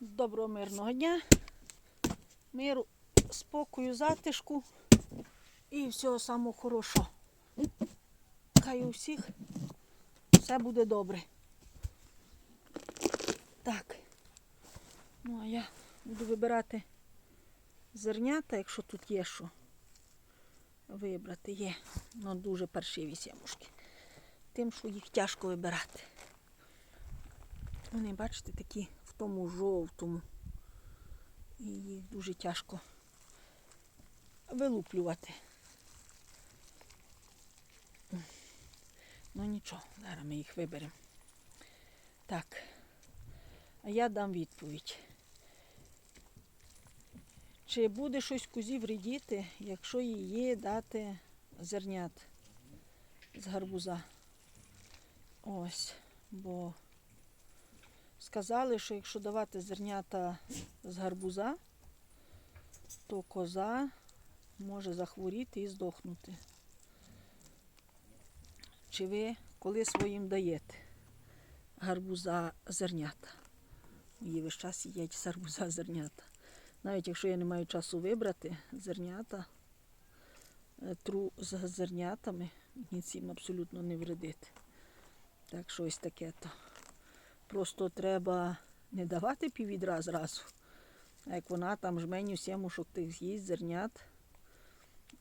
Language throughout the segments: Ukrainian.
Доброго мирного дня, миру, спокою, затишку і всього самого хорошого. Хай у всіх все буде добре. Так. Ну, а я буду вибирати зернята, якщо тут є що вибрати. Є. Ну, дуже паршиві сімушки. Тим, що їх тяжко вибирати. Вони, бачите, такі тому жовтому. І їх дуже тяжко вилуплювати. Ну нічого, зараз ми їх виберемо. Так. А я дам відповідь. Чи буде щось кузі вредіти, якщо її дати зернят з гарбуза? Ось, бо сказали, що якщо давати зернята з гарбуза, то коза може захворіти і здохнути. Чи ви коли своїм даєте гарбуза зернята? Її весь час їдять з гарбуза зернята. Навіть якщо я не маю часу вибрати зернята, е, тру з зернятами, мені цим абсолютно не вредить. Так що ось таке то. Просто треба не давати піввідра зразу. А як вона там жменю сімушок тих з'їсть зернят,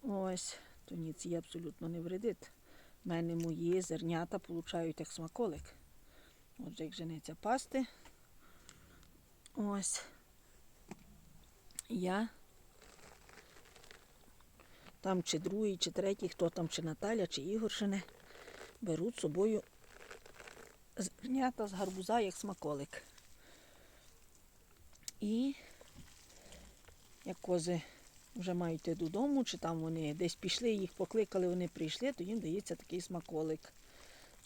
ось, то ні, їй абсолютно не вредить. У мене мої зернята получають як смаколик. Отже, як женеться пасти. Ось. Я там чи другий, чи третій, хто там, чи Наталя, чи Ігор ще не, беруть з собою зернята з гарбуза як смаколик. І як кози вже мають йти додому, чи там вони десь пішли, їх покликали, вони прийшли, то їм дається такий смаколик.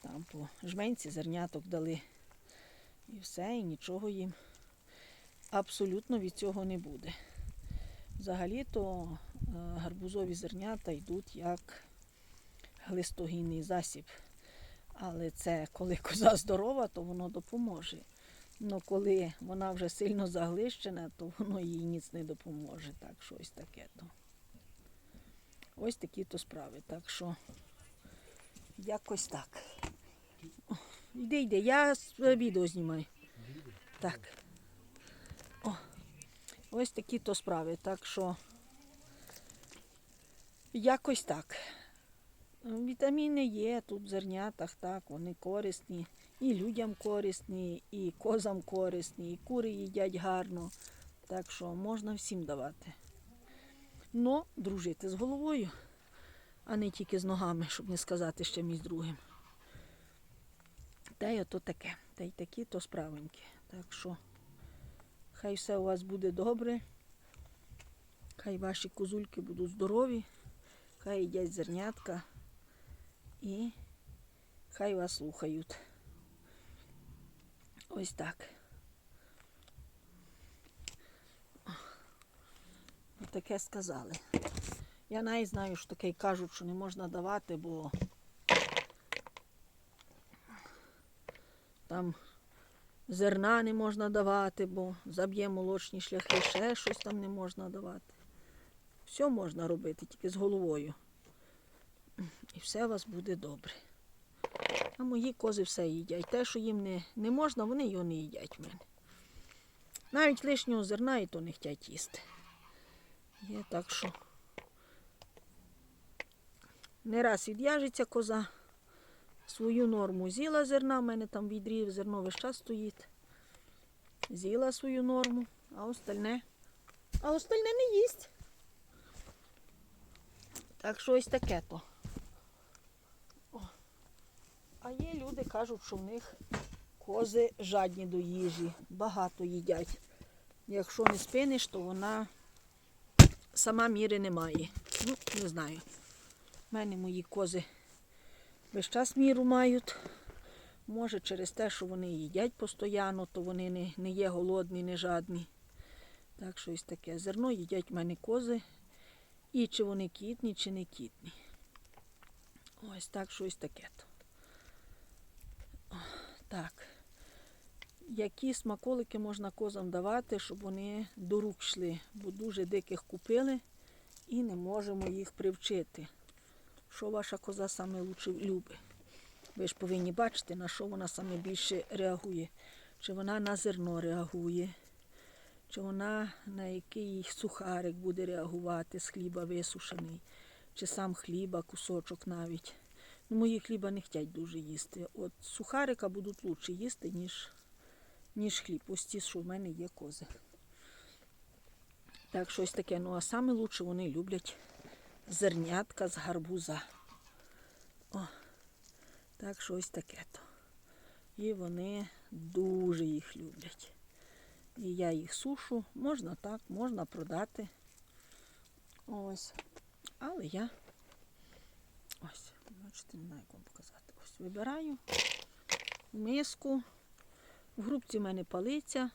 Там по жменці зерняток дали. І все, і нічого їм абсолютно від цього не буде. Взагалі-то е, гарбузові зернята йдуть як глистогінний засіб. Але це коли коза здорова, то воно допоможе. Ну коли вона вже сильно заглищена, то воно їй ніц не допоможе. Так що ось таке то. Ось такі то справи. Так що якось так. Йди, йди, я відео знімаю. Так. О, ось такі то справи. Так що якось так. Вітаміни є тут в зернятах, так, вони корисні. І людям корисні, і козам корисні, і кури їдять гарно. Так що можна всім давати. Но дружити з головою, а не тільки з ногами, щоб не сказати ще між другим. Та й ото таке. Та й такі то справенькі. Так що хай все у вас буде добре. Хай ваші козульки будуть здорові, хай їдять зернятка і хай вас слухають. Ось так. Ось Таке сказали. Я навіть знаю, що таке кажуть, що не можна давати, бо там зерна не можна давати, бо заб'є молочні шляхи, ще щось там не можна давати. Все можна робити, тільки з головою. І все у вас буде добре. А мої кози все їдять. Те, що їм не, не можна, вони його не їдять в мене. Навіть лишнього зерна і то не хочуть їсти. Є так, що не раз від'яжеться коза. Свою норму з'їла зерна, в мене там в відрі зерно весь час стоїть. З'їла свою норму, а остальне, а остальне не їсть. Так що ось таке то. А є люди кажуть, що в них кози жадні до їжі, багато їдять. Якщо не спиниш, то вона сама міри не має. Ну, не знаю. У мене мої кози весь час міру мають. Може, через те, що вони їдять постійно, то вони не, не є голодні, не жадні. Так що ось таке. Зерно їдять в мене кози. І чи вони кітні, чи не кітні. Ось так що ось таке. то. Так. які смаколики можна козам давати, щоб вони до рук йшли, бо дуже диких купили і не можемо їх привчити. Що ваша коза саме лучше любить? Ви ж повинні бачити, на що вона саме більше реагує. Чи вона на зерно реагує, чи вона на який сухарик буде реагувати з хліба висушений, чи сам хліба, кусочок навіть. Ну, мої хліба не хочуть дуже їсти. От сухарика будуть лучше їсти, ніж, ніж хліб. Ось ті, що в мене є кози. Так, щось таке. Ну, а саме лучше вони люблять зернятка з гарбуза. О, так, щось таке то. І вони дуже їх люблять. І я їх сушу. Можна так, можна продати. Ось. Але я ось, бачите, не знаю, як вам показати. Ось вибираю миску. В грубці в мене палиця.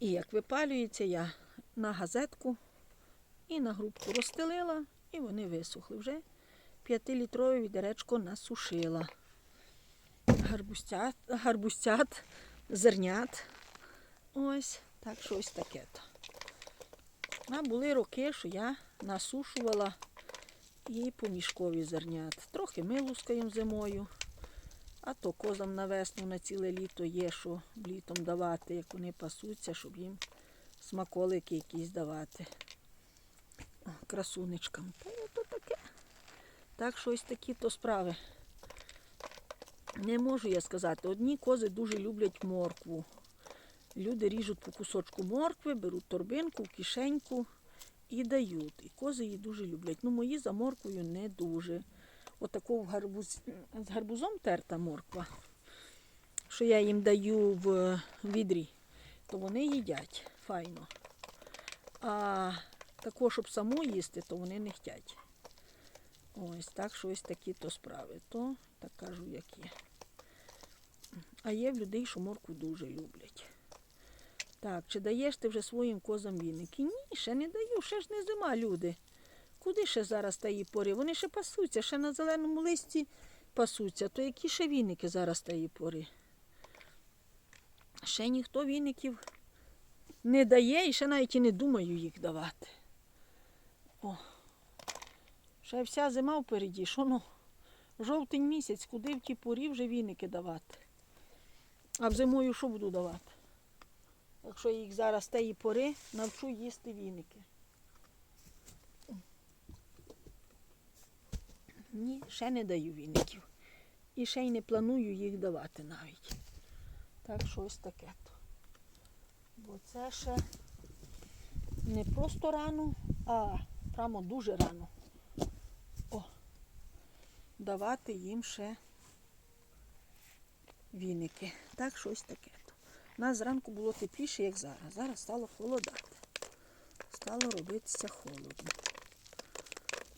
І як випалюється, я на газетку і на грубку розстелила, і вони висохли. Вже 5-літрове відеречко насушила. Гарбустят, гарбустят, зернят. Ось так щось таке. то. А були роки, що я насушувала і помішкові зернят. Трохи ми лускаємо зимою, а то козам на весну на ціле літо є, що літом давати, як вони пасуться, щоб їм смаколики якісь давати. О, красунечкам. Та й то таке. Так, щось такі то справи. Не можу я сказати. Одні кози дуже люблять моркву. Люди ріжуть по кусочку моркви, беруть торбинку, кишеньку і дають. І кози її дуже люблять. Ну, мої за морквою не дуже. Отаку в гарбуз... з гарбузом терта морква, що я їм даю в відрі, то вони їдять файно. А такого, щоб саму їсти, то вони не хочуть. Ось так, щось такі то справи. То так кажу, як є. А є в людей, що моркву дуже люблять. Так, чи даєш ти вже своїм козам віники? Ні, ще не даю, ще ж не зима, люди. Куди ще зараз тої пори? Вони ще пасуться, ще на зеленому листі пасуться. То які ще віники зараз тої пори? Ще ніхто віників не дає і ще навіть і не думаю їх давати. О, ще вся зима впереді. Що ну? Жовтень місяць, куди в ті порі вже віники давати? А в зимою що буду давати? Якщо їх зараз тієї пори навчу їсти віники. Ні, ще не даю віників. І ще й не планую їх давати навіть. Так, щось таке. то. Бо це ще не просто рано, а прямо дуже рано. О, давати їм ще віники. Так, щось таке. Нас зранку було тепліше, як зараз. Зараз стало холодати. Стало робитися холодно.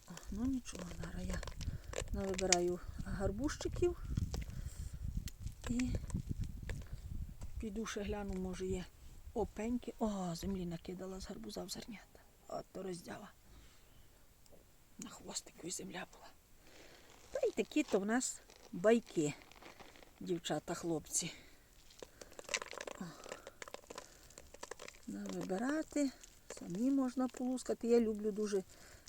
О, ну нічого, зараз я навибираю гарбузчиків і піду ще гляну, може є опеньки. О, землі накидала з гарбуза в зернята. От то роздяла. На хвостику і земля була. Та й такі то в нас байки, дівчата, хлопці. О. Вибирати, самі можна полускати. Я люблю дуже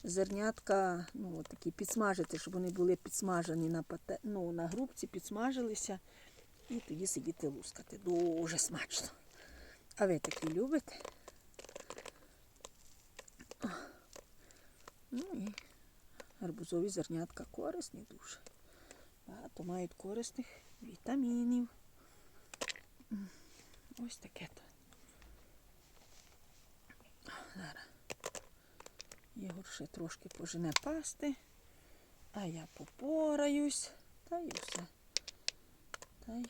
зернятка, ну, такі підсмажити, щоб вони були підсмажені на пате, ну, на грубці, підсмажилися. І тоді сидіти лускати. Дуже смачно. А ви такі любите? Ну і гарбузові зернятка корисні дуже. Багато мають корисних вітамінів. Ось таке то. Зараз. Ігор ще трошки пожене пасти, а я попораюсь, та й все. Та й,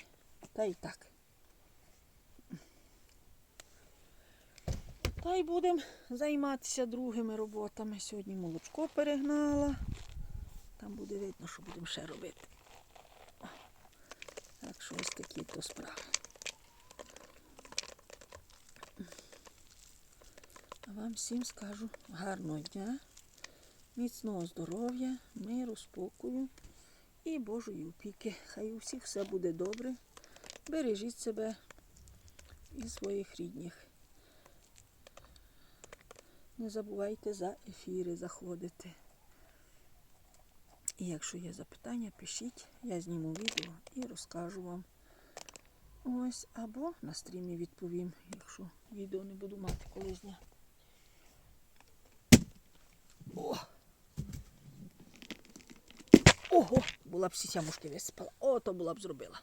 та й так. Та й будемо займатися другими роботами. Сьогодні молочко перегнала. Там буде видно, що будемо ще робити. Так що ось такі то справи. А вам всім скажу гарного дня, міцного здоров'я, миру, спокою і Божої опіки. Хай у всіх все буде добре бережіть себе і своїх рідних. Не забувайте за ефіри заходити. І якщо є запитання, пишіть, я зніму відео і розкажу вам. Ось, або на стрімі відповім, якщо відео не буду мати коли зняти. О! Ого, була б всі мушки. О, то була б зробила.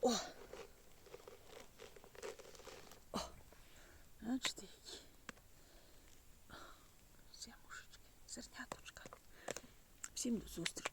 О! О! Бачите, які. Сямушечки, зерняточка. Всім до зустрічі.